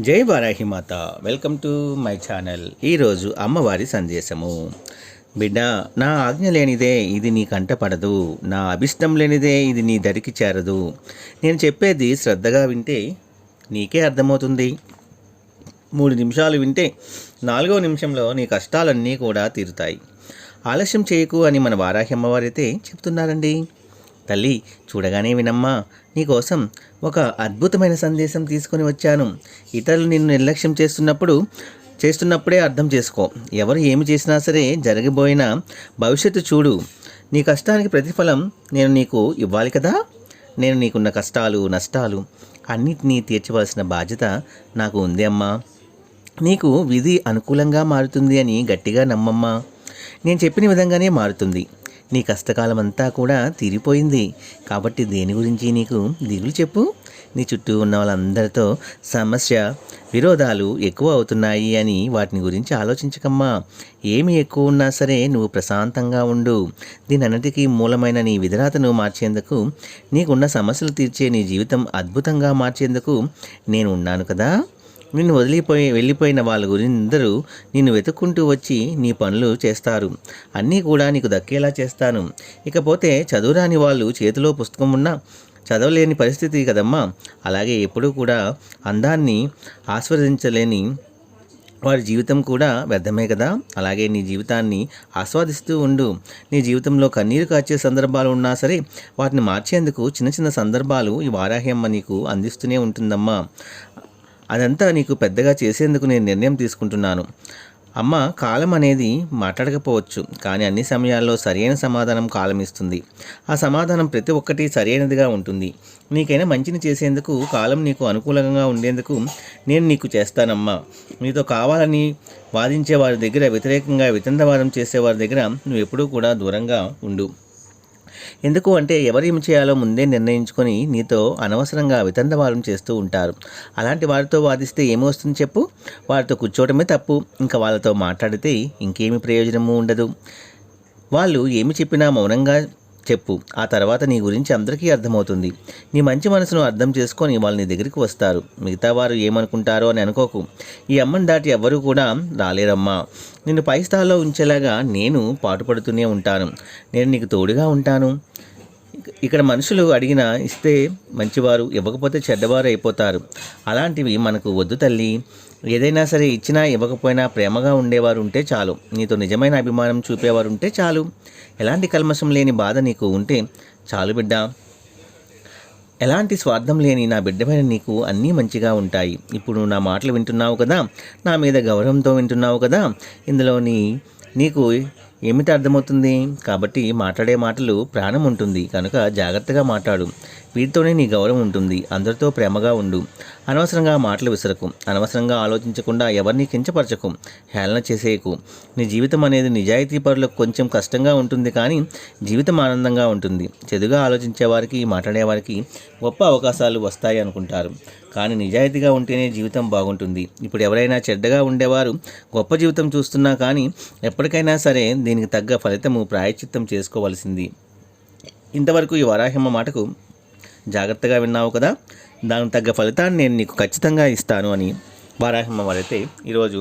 జై వారాహి మాత. Welcome to my channel. ఈరోజు అమ్మవారి సందేశము. బిడ్డ నా ఆజ్ఞ లేనిదే ఇది నీ కంటపడదు నా అభిష్టం లేనిదే ఇది నీ దరికి చేరదు. నేను చెప్పేది శ్రద్ధగా వింటే నీకే అర్థమవుతుంది. మూడు నిమిషాలు వింటే నాలుగవ నిమిషంలో నీ కష్టాలన్నీ కూడా తీరుతాయి. ఆలస్యం చేయకు అని మన వారాహి అమ్మవారైతే చెప్తున్నారండి. తల్లి చూడగానే వినమ్మా నీకోసం ఒక అద్భుతమైన సందేశం తీసుకొని వచ్చాను. ఇతరులు నిన్ను నిర్లక్ష్యం చేస్తున్నప్పుడు చేస్తున్నప్పుడే అర్థం చేసుకో. ఎవరు ఏమి చేసినా సరే జరగబోయిన భవిష్యత్తు చూడు. నీ కష్టానికి ప్రతిఫలం నేను నీకు ఇవ్వాలి కదా? నేను నీకున్న కష్టాలు నష్టాలు అన్నిటినీ తీర్చవలసిన బాధ్యత నాకు ఉంది అమ్మా. నీకు విధి అనుకూలంగా మారుతుంది అని గట్టిగా నమ్మమ్మా. నేను చెప్పిన విధంగానే మారుతుంది. నీ కష్టకాలం అంతా కూడా తీరిపోయింది. కాబట్టి దేని గురించి నీకు దిగులు చెప్పు? నీ చుట్టూ ఉన్న వాళ్ళందరితో సమస్య విరోధాలు ఎక్కువ అవుతున్నాయి అని వాటిని గురించి ఆలోచించకమ్మా. ఏమి ఎక్కువ ఉన్నా సరే నువ్వు ప్రశాంతంగా ఉండు. దీనన్నిటికీ మూలమైన నీ విధరాతను మార్చేందుకు నీకున్న సమస్యలు తీర్చే నీ జీవితం అద్భుతంగా మార్చేందుకు నేను ఉన్నాను కదా? నిన్ను వదిలిపోయి వెళ్ళిపోయిన వాళ్ళ గురిందరూ నిన్ను వెతుక్కుంటూ వచ్చి నీ పనులు చేస్తారు. అన్నీ కూడా నీకు దక్కేలా చేస్తాను. ఇకపోతే చదువురాని వాళ్ళు చేతిలో పుస్తకం ఉన్నా చదవలేని పరిస్థితి కదమ్మా. అలాగే ఎప్పుడూ కూడా అందాన్ని ఆస్వాదించలేని వారి జీవితం కూడా వ్యర్థమే కదా. అలాగే నీ జీవితాన్ని ఆస్వాదిస్తూ ఉండు. నీ జీవితంలో కన్నీరు కాచే సందర్భాలు ఉన్నా సరే వాటిని మార్చేందుకు చిన్న చిన్న సందర్భాలు ఈ వారాహ్యమ్మ నీకు అందిస్తూనే ఉంటుందమ్మా. అదంతా నీకు పెద్దగా చేసేందుకు నేను నిర్ణయం తీసుకుంటున్నాను. అమ్మ కాలం అనేది మాట్లాడకపోవచ్చు కానీ అన్ని సమయాల్లో సరైన సమాధానం కాలం ఇస్తుంది. ఆ సమాధానం ప్రతి ఒక్కటి సరైనదిగా ఉంటుంది. నీకైనా మంచిని చేసేందుకు కాలం నీకు అనుకూలంగా ఉండేందుకు నేను నీకు చేస్తానమ్మా. నీతో కావాలని వాదించే వారి దగ్గర వ్యతిరేకంగా వితండవాదం చేసేవారి దగ్గర నువ్వు ఎప్పుడూ కూడా దూరంగా ఉండు. ఎందుకు అంటే ఎవరు ఏమి చేయాలో ముందే నిర్ణయించుకొని నీతో అనవసరంగా వితండవాదం చేస్తూ ఉంటారు. అలాంటి వారితో వాదిస్తే ఏమొస్తుంది చెప్పు? వారితో కూర్చోవడమే తప్పు. ఇంకా వాళ్ళతో మాట్లాడితే ఇంకేమి ప్రయోజనము ఉండదు. వాళ్ళు ఏమి చెప్పినా మౌనంగా చెప్పు. ఆ తర్వాత నీ గురించి అందరికీ అర్థమవుతుంది. నీ మంచి మనసును అర్థం చేసుకొని వాళ్ళు నీ దగ్గరికి వస్తారు. మిగతా వారు ఏమనుకుంటారో అని అనుకోకు. ఈ అమ్మని దాటి ఎవ్వరూ కూడా రాలేరమ్మా. నిన్ను పై స్థాయిలో ఉంచేలాగా నేను పాటుపడుతూనే ఉంటాను. నేను నీకు తోడుగా ఉంటాను. ఇక్కడ మనుషులు అడిగినా ఇస్తే మంచివారు ఇవ్వకపోతే చెడ్డవారు అయిపోతారు. అలాంటివి మనకు వద్దు తల్లి. ఏదైనా సరే ఇచ్చినా ఇవ్వకపోయినా ప్రేమగా ఉండేవారు ఉంటే చాలు. నీతో నిజమైన అభిమానం చూపేవారు ఉంటే చాలు. ఎలాంటి కల్మషం లేని బాధ నీకు ఉంటే చాలు బిడ్డ. ఎలాంటి స్వార్థం లేని నా బిడ్డమైన నీకు అన్నీ మంచిగా ఉంటాయి. ఇప్పుడు నా మాటలు వింటున్నావు కదా నా మీద గౌరవంతో వింటున్నావు కదా ఇందులోని నీకు ఏమిటి అర్థమవుతుంది? కాబట్టి మాట్లాడే మాటలు ప్రాణం ఉంటుంది. కనుక జాగ్రత్తగా మాట్లాడు. వీటితోనే నీ గౌరవం ఉంటుంది. అందరితో ప్రేమగా ఉండు. అనవసరంగా మాటలు విసరకు. అనవసరంగా ఆలోచించకుండా ఎవరిని కించపరచకు. హేళన చేసేయకు. నీ జీవితం అనేది నిజాయితీ పరులకు కొంచెం కష్టంగా ఉంటుంది కానీ జీవితం ఆనందంగా ఉంటుంది. చెదుగా ఆలోచించే వారికి గొప్ప అవకాశాలు వస్తాయి అనుకుంటారు. కానీ నిజాయితీగా ఉంటేనే జీవితం బాగుంటుంది. ఇప్పుడు ఎవరైనా చెడ్డగా ఉండేవారు గొప్ప జీవితం చూస్తున్నా కానీ ఎప్పటికైనా సరే దీనికి తగ్గ ఫలితము ప్రాయశ్చిత్తం చేసుకోవలసింది. ఇంతవరకు ఈ వరాహిమ్మ మాటకు జాగ్రత్తగా విన్నావు కదా? దానికి తగ్గ ఫలితాన్ని నేను నీకు ఖచ్చితంగా ఇస్తాను అని వారాహిమ్మ వారైతే ఈరోజు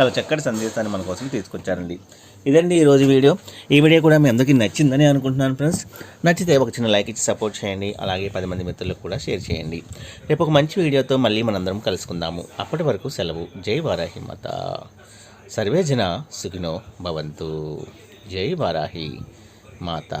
చాలా చక్కటి సందేశాన్ని మన కోసం తీసుకొచ్చారండి. ఇదండి ఈరోజు వీడియో. ఈ వీడియో కూడా మీ అందరికీ నచ్చిందని అనుకుంటున్నాను ఫ్రెండ్స్. నచ్చితే ఒక చిన్న లైక్ ఇచ్చి సపోర్ట్ చేయండి. అలాగే పది మంది మిత్రులకు కూడా షేర్ చేయండి. రేపు ఒక మంచి వీడియోతో మళ్ళీ మనందరం కలుసుకుందాము. అప్పటి వరకు సెలవు. జై వారాహిమత మాత సర్వే జన సుఖినో భవంతు జై వారాహి మాత